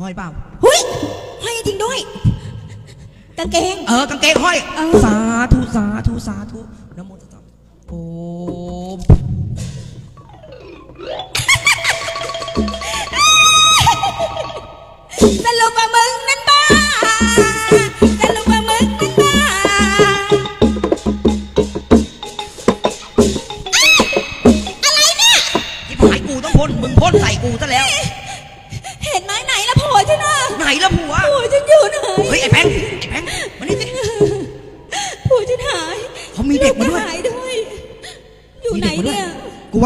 ห้อยเปล่า หุ้ยให้จริงด้วย กางเกง เออกางเกงห้อย เออ สาธุสาธุสาธุนะโมตัสสะโอมสรุปว่ามึงนั้น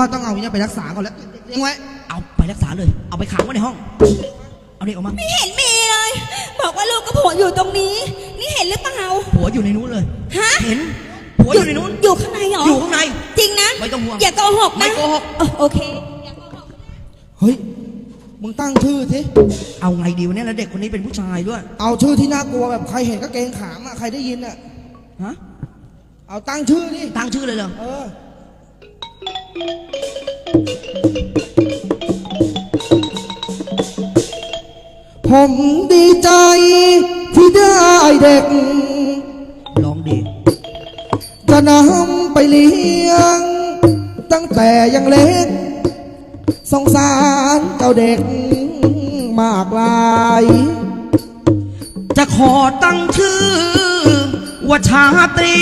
กูว่าต้องเอาเนี่ยไปรักษาก่อนแล้วเลี้ยงไว้ เอาไปรักษาเลย เอาไปขังไว้ในห้อง เอาเด็กออกมาไม่เห็นมีเลย บอกว่าลูกกับผัวอยู่ตรงนี้ นี่เห็นหรือเปล่า ผัวอยู่ในนู้นเลย ฮะ เห็น ผัวอยู่ในนู้น อยู่ข้างในเหรอ อยู่ข้างใน จริงนะ ไม่ต้องห่วง อย่าโกหกนะไม่โกหก เออโอเค อย่าโกหก เฮ้ย มึงตั้งชื่อสิ เอาไงดีวะเนี่ยแล้วเด็กคนนี้เป็นผู้ชายด้วย เอาชื่อที่น่ากลัวแบบใครเห็นก็เกรงขามอะใครได้ยินอะฮะ เอาตั้งชื่อดิ ตั้งชื่อเลยเหรอ เออ ผมดีใจที่ได้เด็กลองดีจะนำไปเลี้ยง ตั้งแต่ยังเล็ก สงสารเจ้าเด็กมากลาย จะขอตั้งชื่อ ว่าชาตรี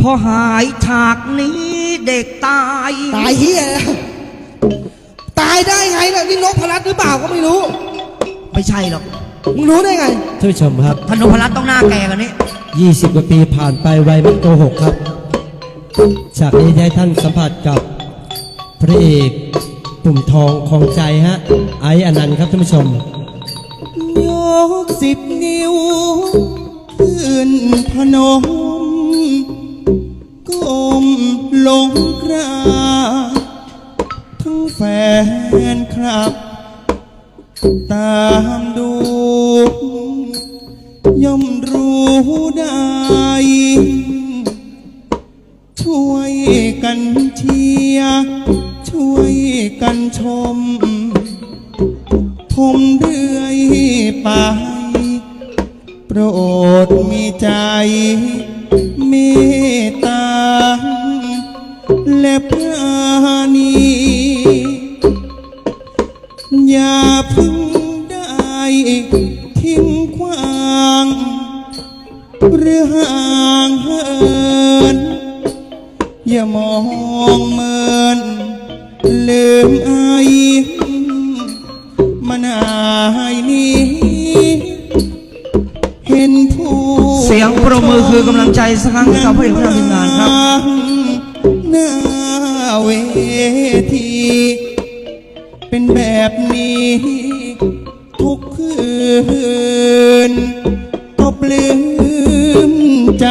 พอหายฉากนี้ เด็กตาย ตายเฮียแล้วตายได้ไงล่ะนี่นกพลัดหรือเปล่าก็ไม่รู้ ไม่ใช่หรอกมึงรู้ได้ไงท่านผู้ชมครับ ธนพรัตน์ต้องหน้าแก่กันนี้ 20 กว่าปีผ่านไปไวไม่โกหกครับจากนี้ได้ท่านสัมผัสกับพระเอกปุ่มทองของใจฮะ ไอซ์อนันต์ครับท่านผู้ชม ยกสิบนิ้วขึ้นพนม ลงกราทั้งแฟนคลับ ตามดู ย่อมรู้ได้ ช่วยกันเชียร์ช่วยกันชม ผมเรื่อยไป โปรดมีใจ เมตตา และปราณีอย่าพึ่งได้ทิ้งขวางหรือห่างเหินอย่ามองเมินลืมอายมันอายนี้เห็นผู้เสียงปรบมือคือกำลังใจสักครั้งกับพระเอกผู้นำทีมงานครับ ที เป็นแบบนี้ ทุกคืนก็ปลื้มใจ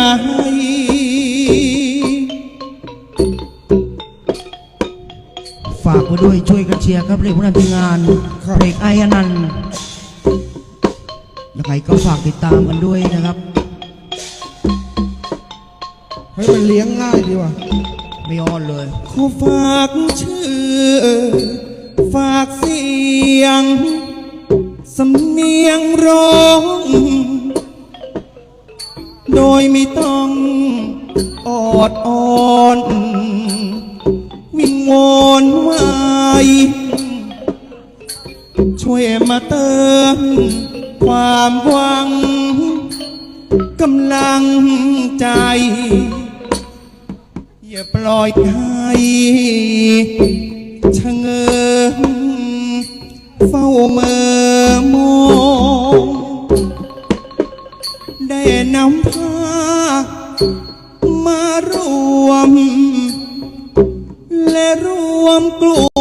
ฝากไว้ด้วยช่วยกันเชียร์ครับพระเอกผู้นำทีมงานครับเพลงไออนันต์ยังไงก็ฝากติดตามกันด้วยนะครับ เฮ้ยมันเลี้ยงง่ายดีว่ะ ไม่อ้อนเลย ขอฝากชื่อ ฝากเสียง สำเนียงร้อง โดยไม่ต้องออดอ่อน วิงวอนไว้ช่วยมาเติมความหวังกำลังใจ อย่าปล่อยให้ชะเง้อเฝ้าเมื่อมองได้นำพามารวม และรวมกลุ่ม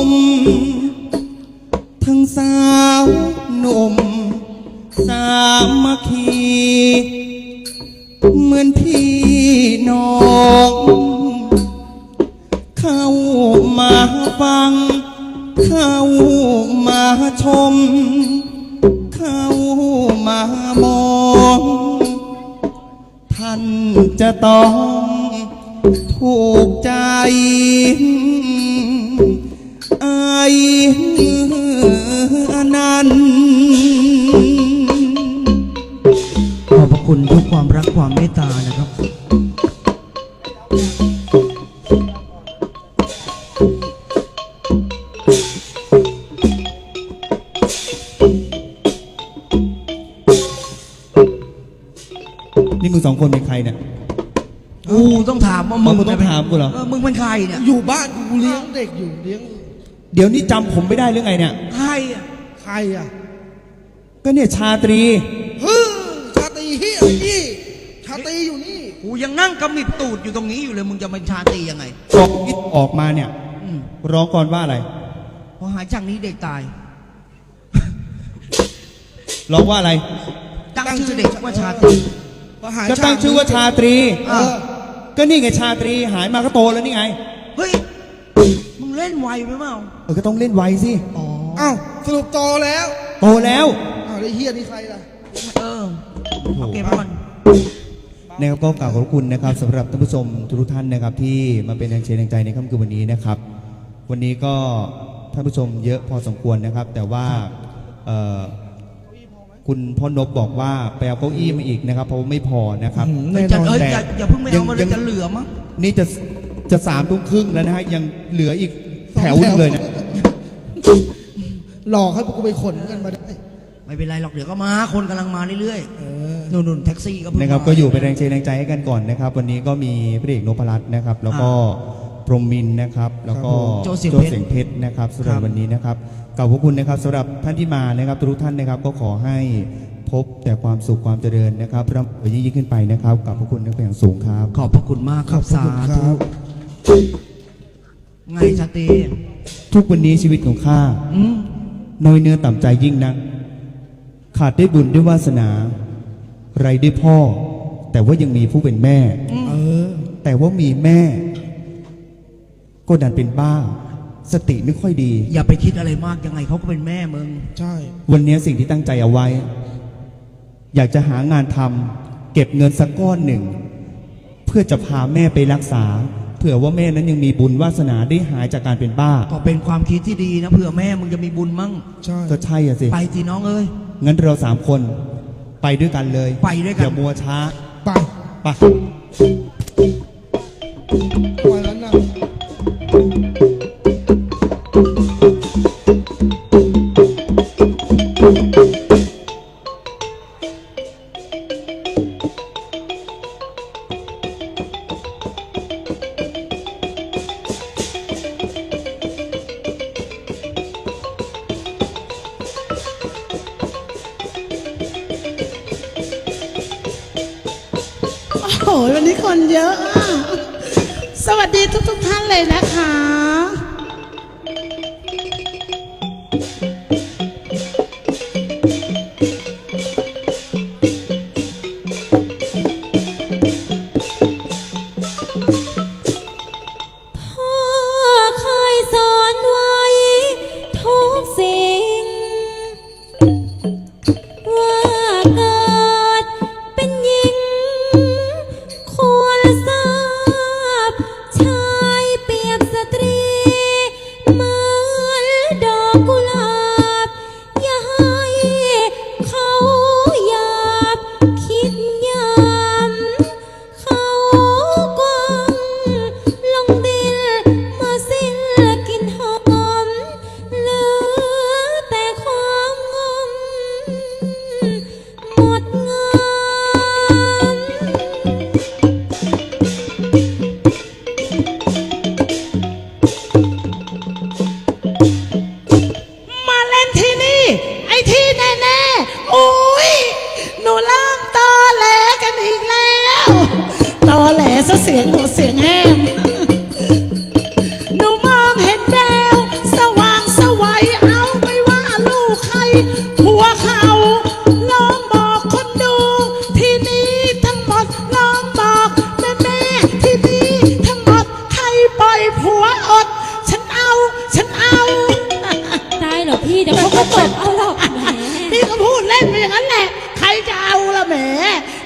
มาชม เข้ามามอง ท่านจะต้องถูกใจไอ้นันขอบคุณทุกความรักความเมตตานะครับ สองคนเป็นใครเนี่ยกูต้องถามว่ามึอ๋อมึงต้องถามกูเหรอมึงเป็นใครเนี่ยอยู่บ้านกูเลี้ยงเด็กอยู่เลี้ยงเดี๋ยวนี้จำผมไม่ได้หรือไงเนี่ย ใครอะใครอะก็เนี่ยชาตรี ฮึชาตรีเฮียนี่ชาตรีอยู่นี่ กูยังนั่งกำมิบตูดอยู่ตรงนี้อยู่เลย มึงจะเป็นชาตรียังไง ออกที่ออกมาเนี่ย อืมร้องก่อนว่าอะไร พอหายจากนี้เด็กตาย ร้องว่าอะไร ตั้งชื่อเด็กว่าชาตรี ประหารก็ตั้งชื่อว่าชาตรี เออ ก็นี่ไงชาตรีหายมาก็โตแล้วนี่ไง เฮ้ย มึงเล่นไวไปเปล่าเออก็ต้องเล่นไวสิอ๋ออ้าวสรุปโตแล้วโตแล้ว อ้าวไอ้เฮียนี่ใครล่ะ เออเอาเก็บไว้ก่อน นะครับก็กล่าวขอบคุณนะครับสำหรับท่านผู้ชมทุกท่านนะครับที่มาเป็นแรงเชียร์แรงใจในค่ำคืนวันนี้นะครับ วันนี้ก็ท่านผู้ชมเยอะพอสมควรนะครับ แต่ว่าเอ่อ คุณพ่อนบบอกว่าไปเอาเก้าอี้มาอีกนะครับ เพราะว่าไม่พอนะครับอื้อหือเฮ้ยจะเอ้ยแต่อย่าอย่าเพิ่งไม่เอามาเลยัยงจะเหลือมั้งนี่จะจะสามทุ่มครึ่งแล้วนะฮะยังเหลืออีกแถวหนึงเลยนะหลอกให้พวกกูไปขนกันมาได้ ไม่เป็นไรหรอกเดี๋ยวก็มาคนกำลังมาเรื่อยๆนู่นนู่นแท็กซี่ก็เพิ่งนะครับมา ก็อยู่เป็นแรงเชียร์แรงใจให้กันก่อนนะครับ วันนี้ก็มีพระเอกนพรัตน์นะครับ แล้วก็ พรหมมินทร์นะครับ แล้วก็โจเสียงโจเพชรเสียงเพชรนะครับสำหรับครับ วันนี้นะครับขอบพระคุณนะครับสำหรับท่านที่มานะครับทุกท่านนะครับก็ขอให้พบแต่ความสุขความเจริญนะครับร่ำรวยยิ่งๆขึ้นไปนะครับขอบพระคุณนะครับอย่างสูงครับ ขอบพระคุณมากครับขอบคุณสาคธุรับ ไงชาตรีทุกวันนี้ชีวิตของข้าอืมน้อยเนื้อต่ำใจยิ่งนัก ขาดได้บุญด้วยวาสนา ไรได้พ่อ แต่ว่ายังมีผู้เป็นแม่ เออ แต่ว่ามีแม่ ก็ดันเป็นบ้า สติไม่ค่อยดี อย่าไปคิดอะไรมากยังไงเขาก็เป็นแม่มึง ใช่ วันนี้สิ่งที่ตั้งใจเอาไว้ อยากจะหางานทำเก็บเงินสักก้อนหนึ่ง เพื่อจะพาแม่ไปรักษา เผื่อว่าแม่นั้นยังมีบุญวาสนาได้หายจากการเป็นบ้า ก็เป็นความคิดที่ดีนะเผื่อแม่มึงจะมีบุญมั่ง ใช่ ก็ใช่อะสิ ไปทีน้องเอ้ย งั้นเราสามคนไปด้วยกันเลยไปด้วยกัน อย่ามัวช้า ไป ไป ไป โอ้ยวันนี้คนเยอะอะ สวัสดีทุก ๆ ท่านเลยนะคะ ดอ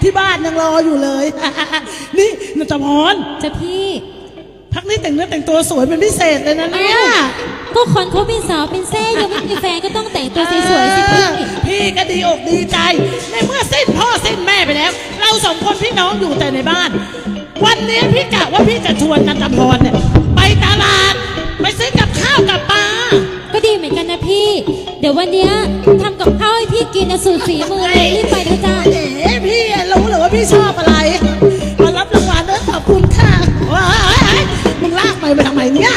ที่บ้านยังรออยู่เลย นี่นจพรจะพี่พักนี้แต่งเนื้อแต่งตัวสวยเป็นพิเศษเลยนะเนี่ยอ้าวก็คนเขาเป็นสาวเป็นเซ่ยังไม่มีแฟนก็ต้องแต่งตัวสวยๆสิเอพี่อพี่ก็ดีอกดีใจ ในเมื่อสิ้นพ่อสิ้นแม่ไปแล้ว เราที่น้องอยู่แต่ในบ้าน วันนี้พี่กะว่าพี่จะชวนนันทพรเนี่ยไปตลาด ไปซื้อกับข้าวกับปลาก็ดีเหมือนกันนะพี่ เดี๋ยววันเนี้ยทำกับข้าวให้พี่กินนะสูตรฝีมือเลยรีบไปเถอะจ้าเอ๋พี่ รู้เหรือว่ชอบอะไรมารับรางวัลด้วยขอบคุณค่ะว้ายมึงลากไปไปทำไมเนี่ย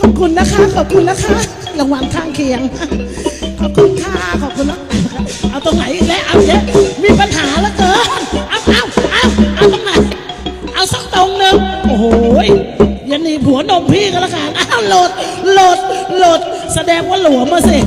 ขอบคุณนะคะ ขอบคุณนะคะ รางวัลข้างเคียง ขอบคุณค่ะ ขอบคุณนะเอาตรงไหนอีกแล้วเอาเยอะมีปัญหาแล้วเกินเอาเอาเอาเอาตรงไหนเอาสักตรงหนึ่งโอ้โหยันนี่ผัวนมพี่ก็แล้วกันอ้าโหลด แสดงว่าหลวมมาสิ